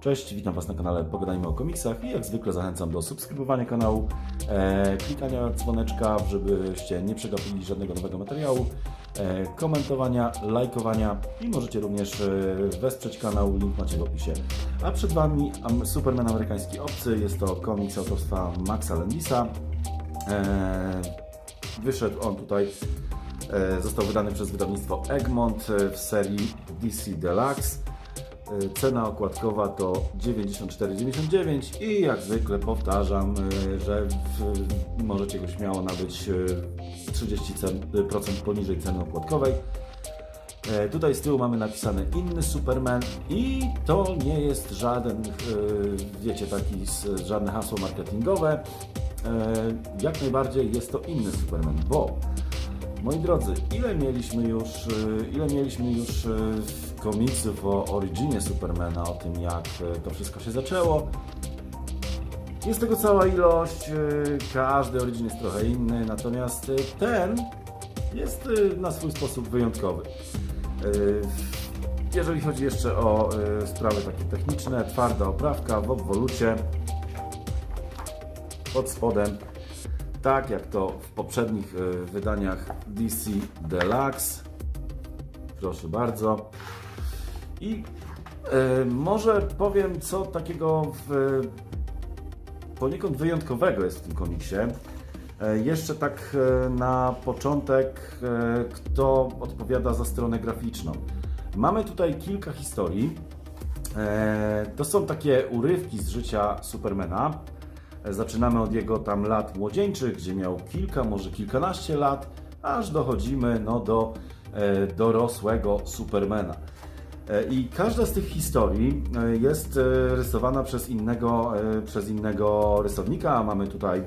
Cześć, witam Was na kanale Pogadajmy o komiksach i jak zwykle zachęcam do subskrybowania kanału, e, klikania dzwoneczka, żebyście nie przegapili żadnego nowego materiału, e, komentowania, lajkowania i możecie również e, wesprzeć kanał, link macie w opisie. A przed Wami am- Superman amerykański obcy, jest to komiks autorstwa Maxa Landisa. E, wyszedł on tutaj, e, został wydany przez wydawnictwo Egmont e, w serii DC Deluxe. E, Cena okładkowa to 94,99 i jak zwykle powtarzam, e, że możecie go śmiało nabyć e, 30% poniżej ceny okładkowej. E, Tutaj z tyłu mamy napisane inny Superman i to nie jest żaden, e, wiecie, taki żadne hasło marketingowe. E, Jak najbardziej jest to inny Superman, bo moi drodzy, ile mieliśmy już, e, ile mieliśmy już e, komiksów o originie Supermana, o tym jak e, to wszystko się zaczęło. Jest tego cała ilość, e, każdy origin jest trochę inny, natomiast e, ten jest na swój sposób wyjątkowy. Jeżeli chodzi jeszcze o sprawy takie techniczne, twarda oprawka w obwolucie pod spodem, tak jak to w poprzednich wydaniach DC Deluxe. Proszę bardzo. I yy, może powiem, co takiego w, poniekąd wyjątkowego jest w tym komiksie. E, Jeszcze tak e, na początek, e, kto odpowiada za stronę graficzną. Mamy tutaj kilka historii. E, To są takie urywki z życia Supermana. E, Zaczynamy od jego tam lat młodzieńczych, gdzie miał kilka, może kilkanaście lat, aż dochodzimy no, do e, dorosłego Supermana. E, I każda z tych historii e, jest e, rysowana przez innego, przez innego rysownika. Mamy tutaj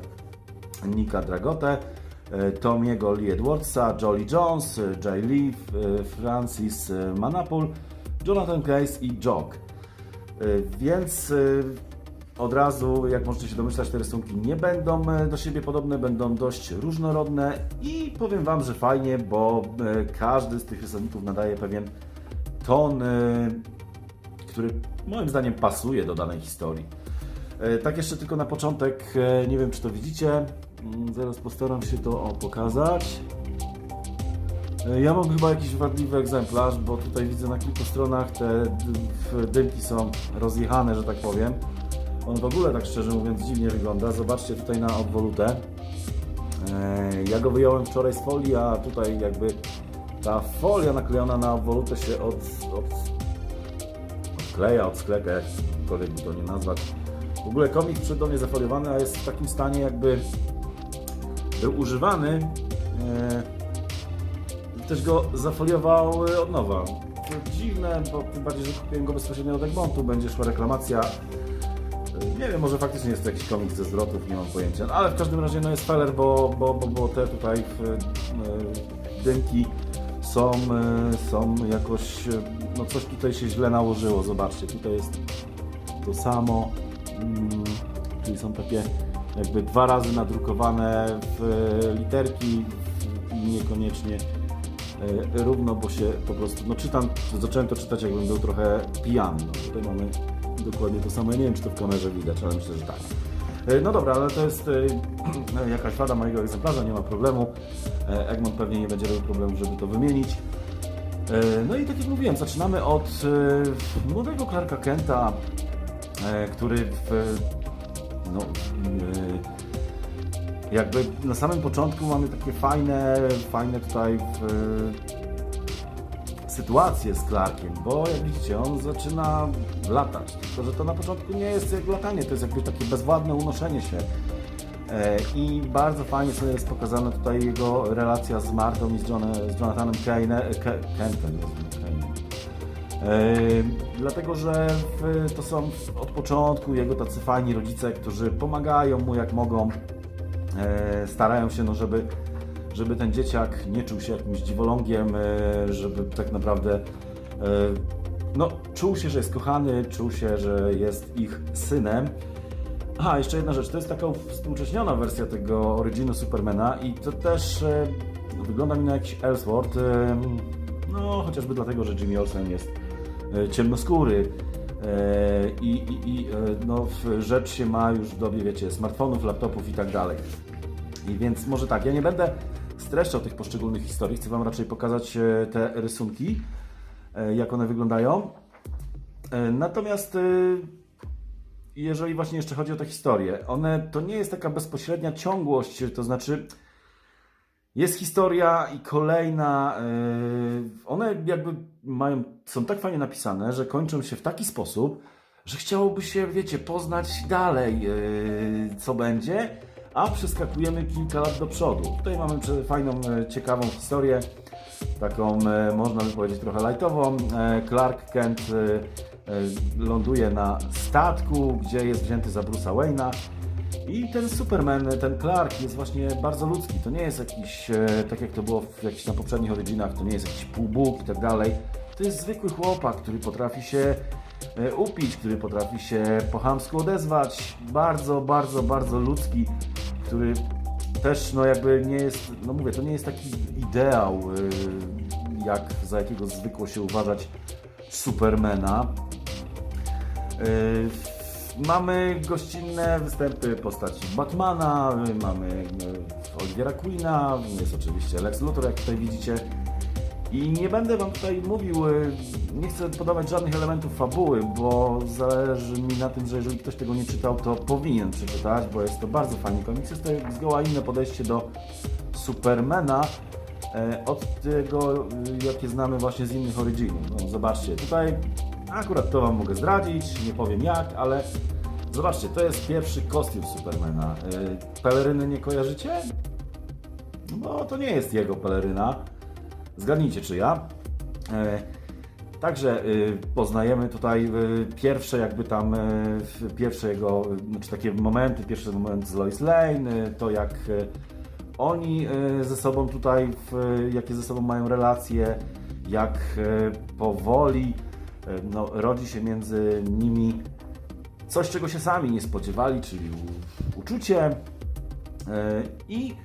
Nika Dragotę, Tomiego Lee Edwardsa, Jolly Jones, Jay Lee, Francis Manapul, Jonathan Case i Jock. Więc od razu, jak możecie się domyślać, te rysunki nie będą do siebie podobne, będą dość różnorodne i powiem Wam, że fajnie, bo każdy z tych rysowników nadaje pewien ton, który moim zdaniem pasuje do danej historii. E, Tak jeszcze tylko na początek, e, nie wiem czy to widzicie, Mm, zaraz postaram się to pokazać. E, Ja mam chyba jakiś wadliwy egzemplarz, bo tutaj widzę na kilku stronach te dymki są rozjechane, że tak powiem. On w ogóle tak szczerze mówiąc dziwnie wygląda. Zobaczcie tutaj na obwolutę. Ja go wyjąłem wczoraj z folii, a tutaj jakby ta folia naklejona na obwolutę się od, od, odkleja, od sklepa, jakkolwiek by to nie nazwać. W ogóle komik przed mnie zafoliowany, a jest w takim stanie jakby był używany. E, Ktoś go zafoliował e, od nowa. To dziwne, bo tym bardziej, że kupiłem go bezpośrednio od Egmontu, będzie szła reklamacja. E, Nie wiem, może faktycznie jest to jakiś komiks ze zwrotów, nie mam pojęcia. No, ale w każdym razie no jest feller, bo, bo, bo, bo te tutaj e, e, dymki są, e, są jakoś, e, no coś tutaj się źle nałożyło. Zobaczcie, tutaj jest to samo, mm, czyli są takie jakby dwa razy nadrukowane w e, literki i niekoniecznie równo, bo się po prostu, no czytam, zacząłem to czytać jakbym był trochę pijany. No, tutaj mamy dokładnie to samo, ja nie wiem czy to w kamerze widać, ale myślę, że tak. E, No dobra, ale to jest e, jakaś wada mojego egzemplarza, nie ma problemu. E, Egmont pewnie nie będzie robił problemu, żeby to wymienić. E, No i tak jak mówiłem, zaczynamy od e, młodego Clarka Kenta, e, który w, no, e, jakby na samym początku mamy takie fajne, fajne tutaj w, sytuacje z Clarkiem, bo jak widzicie, on zaczyna latać, tylko że to na początku nie jest jak latanie, to jest jakby takie bezwładne unoszenie się. E, I bardzo fajnie sobie jest pokazana tutaj jego relacja z Martą i z, John, z Jonathanem Kane, Ke, Kentem. E, Dlatego, że to są od początku jego tacy fajni rodzice, którzy pomagają mu jak mogą, e, starają się, no, żeby, żeby ten dzieciak nie czuł się jakimś dziwolągiem, e, żeby tak naprawdę e, no, czuł się, że jest kochany, czuł się, że jest ich synem. Aha, jeszcze jedna rzecz, to jest taka współcześniona wersja tego originu Supermana i to też e, wygląda mi na jakiś Ellsworth, no chociażby dlatego, że Jimmy Olsen jest ciemnoskóry. I, i, i no, rzecz się ma już w dobie, wiecie, smartfonów, laptopów i tak dalej. I więc może tak, ja nie będę streszczał tych poszczególnych historii, chcę Wam raczej pokazać e, te rysunki, e, jak one wyglądają. E, Natomiast jeżeli właśnie jeszcze chodzi o te historie, one to nie jest taka bezpośrednia ciągłość, to znaczy jest historia i kolejna. One jakby mają, są tak fajnie napisane, że kończą się w taki sposób, że chciałoby się, wiecie, poznać dalej, co będzie, a przeskakujemy kilka lat do przodu. Tutaj mamy fajną, e, ciekawą historię, taką, e, można by powiedzieć, trochę lightową. E, Clark Kent ląduje na statku, gdzie jest wzięty za Bruce'a Wayne'a. I ten Superman, ten Clark jest właśnie bardzo ludzki. To nie jest jakiś, tak jak to było w jakichś tam poprzednich Originach, to nie jest jakiś półbóg i tak dalej. To jest zwykły chłopak, który potrafi się upić, który potrafi się po chamsku odezwać. Bardzo, bardzo, bardzo ludzki, który też no jakby nie jest, no mówię, to nie jest taki ideał, e, jak za jakiego zwykło się uważać Supermana. Yy, Mamy gościnne występy postaci Batmana, yy, mamy Olivera Queena, jest oczywiście Lex Luthor, jak tutaj widzicie. I nie będę Wam tutaj mówił, yy, nie chcę podawać żadnych elementów fabuły, bo zależy mi na tym, że jeżeli ktoś tego nie czytał, to powinien przeczytać, bo jest to bardzo fajny komiks. Jest to zgoła inne podejście do Supermana e, od tego, y, jakie znamy właśnie z innych Originów. No, zobaczcie, tutaj akurat to Wam mogę zdradzić, nie powiem jak, ale zobaczcie, to jest pierwszy kostium Supermana. E, Peleryny nie kojarzycie? No to nie jest jego peleryna. Zgadnijcie czyja. E, Także y, poznajemy tutaj y, pierwsze jakby tam pierwsze jego, znaczy takie momenty, pierwszy moment z Lois Lane, to jak oni ze sobą tutaj, jakie ze sobą mają relacje, jak powoli no, rodzi się między nimi coś, czego się sami nie spodziewali, czyli uczucie. I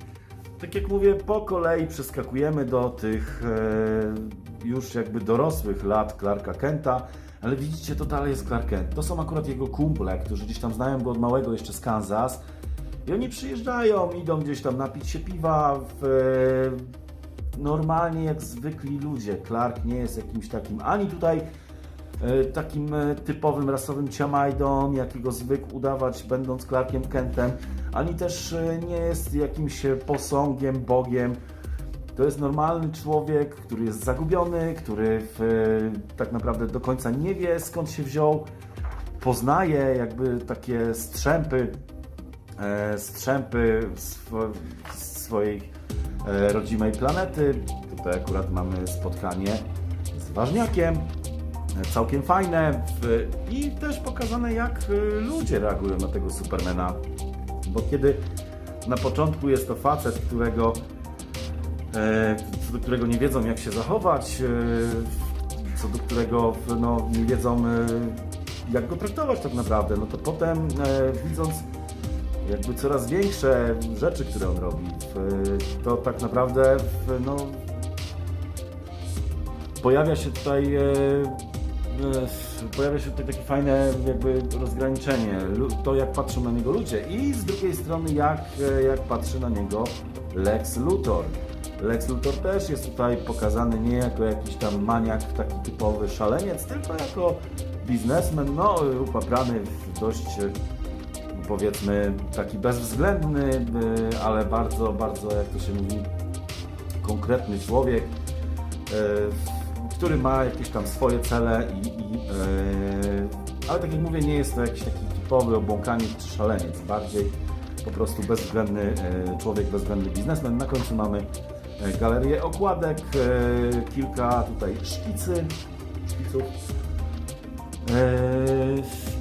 tak jak mówię, po kolei przeskakujemy do tych e, już jakby dorosłych lat Clarka Kenta, ale widzicie, to dalej jest Clark Kent. To są akurat jego kumple, którzy gdzieś tam znają go od małego jeszcze z Kansas. I oni przyjeżdżają, idą gdzieś tam napić się piwa w, e, normalnie jak zwykli ludzie. Clark nie jest jakimś takim ani tutaj takim e, typowym rasowym ciamajdą, jakiego zwykł udawać będąc Clarkiem Kentem, ani też e, nie jest jakimś e, posągiem, bogiem. To jest normalny człowiek, który jest zagubiony, który w, e, tak naprawdę do końca nie wie skąd się wziął. Poznaje jakby takie strzępy, e, strzępy swo, swojej e, rodzimej planety. Tutaj akurat mamy spotkanie z ważniakiem, e, całkiem fajne i też pokazane jak e, ludzie reagują na tego Supermana. Bo kiedy na początku jest to facet, którego, e, co do którego nie wiedzą jak się zachować, e, co do którego no, nie wiedzą e, jak go traktować tak naprawdę, no to potem e, widząc jakby coraz większe rzeczy, które on robi, to tak naprawdę no, pojawia się tutaj e, e, pojawia się tutaj takie fajne jakby rozgraniczenie, to jak patrzą na niego ludzie i z drugiej strony jak, e, jak patrzy na niego Lex Luthor. Lex Luthor też jest tutaj pokazany nie jako jakiś tam maniak, taki typowy szaleniec, tylko jako biznesmen, no upaprany w dość e, powiedzmy taki bezwzględny, e, ale bardzo, bardzo jak to się mówi, konkretny człowiek, który ma jakieś tam swoje cele i, i e, ale tak jak mówię, nie jest to jakiś taki typowy obłąkanik czy szaleniec, bardziej po prostu bezwzględny e, człowiek, bezwzględny biznesmen. Na końcu mamy e, galerię okładek, e, kilka tutaj szkicy, szkiców.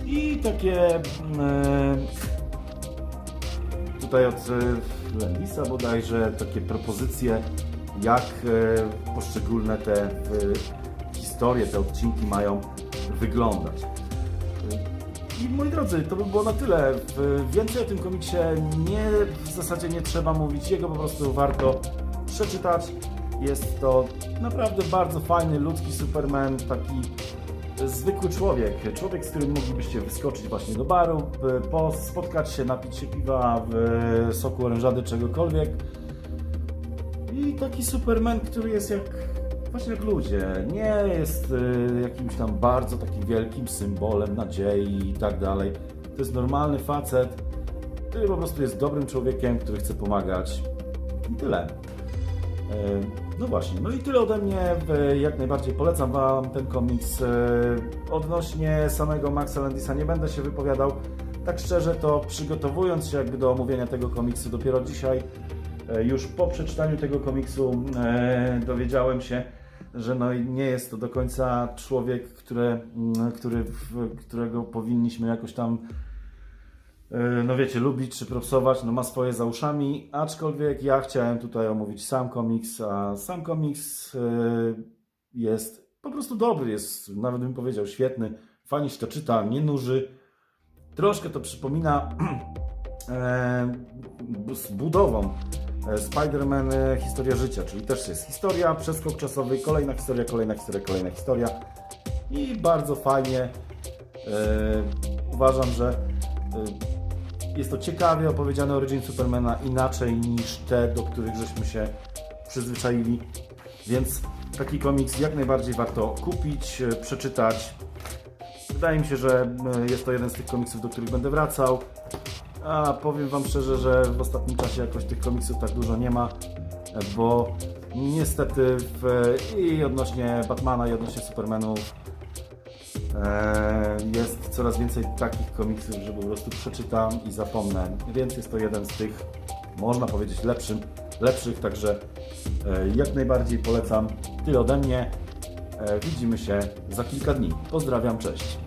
I takie mm, tutaj od Lendisa bodajże takie propozycje, jak e, poszczególne te e, historie, te odcinki mają wyglądać. I moi drodzy, to by było na tyle. Więcej o tym komiksie nie, w zasadzie nie trzeba mówić, jego po prostu warto przeczytać. Jest to naprawdę bardzo fajny, ludzki Superman, taki zwykły człowiek, człowiek, z którym moglibyście wyskoczyć właśnie do baru, spotkać się, napić się piwa w soku orężady, czegokolwiek. I taki Superman, który jest jak właśnie jak ludzie, nie jest y, jakimś tam bardzo takim wielkim symbolem nadziei i tak dalej. To jest normalny facet, który po prostu jest dobrym człowiekiem, który chce pomagać. I tyle. E, No właśnie, no i tyle ode mnie. Jak najbardziej polecam Wam ten komiks. E, Odnośnie samego Maxa Landisa nie będę się wypowiadał. Tak szczerze to przygotowując się jakby do omówienia tego komiksu dopiero dzisiaj, już po przeczytaniu tego komiksu e, dowiedziałem się, że no nie jest to do końca człowiek, które, mm, który, którego powinniśmy jakoś tam Yy, no wiecie, lubić czy propsować, no ma swoje za uszami, aczkolwiek ja chciałem tutaj omówić sam komiks, a sam komiks yy, jest po prostu dobry, jest nawet bym powiedział świetny, fajnie się to czyta, nie nuży, troszkę to przypomina e, z budową. e, Spider-Man e, Historia Życia, czyli też jest historia, przeskok czasowy, kolejna historia, kolejna historia, kolejna historia i bardzo fajnie e, uważam, że e, jest to ciekawie opowiedziane Origin Supermana inaczej niż te, do których żeśmy się przyzwyczaili. Więc taki komiks jak najbardziej warto kupić, e, przeczytać. Wydaje mi się, że e, jest to jeden z tych komiksów, do których będę wracał. A powiem Wam szczerze, że w ostatnim czasie jakoś tych komiksów tak dużo nie ma, e, bo niestety w, i odnośnie Batmana, i odnośnie Supermanów Eee, jest coraz więcej takich komiksów, że po prostu przeczytam i zapomnę. Więc jest to jeden z tych, można powiedzieć, lepszym, lepszych, także e, jak najbardziej polecam. Tyle ode mnie. E, Widzimy się za kilka dni. Pozdrawiam, cześć.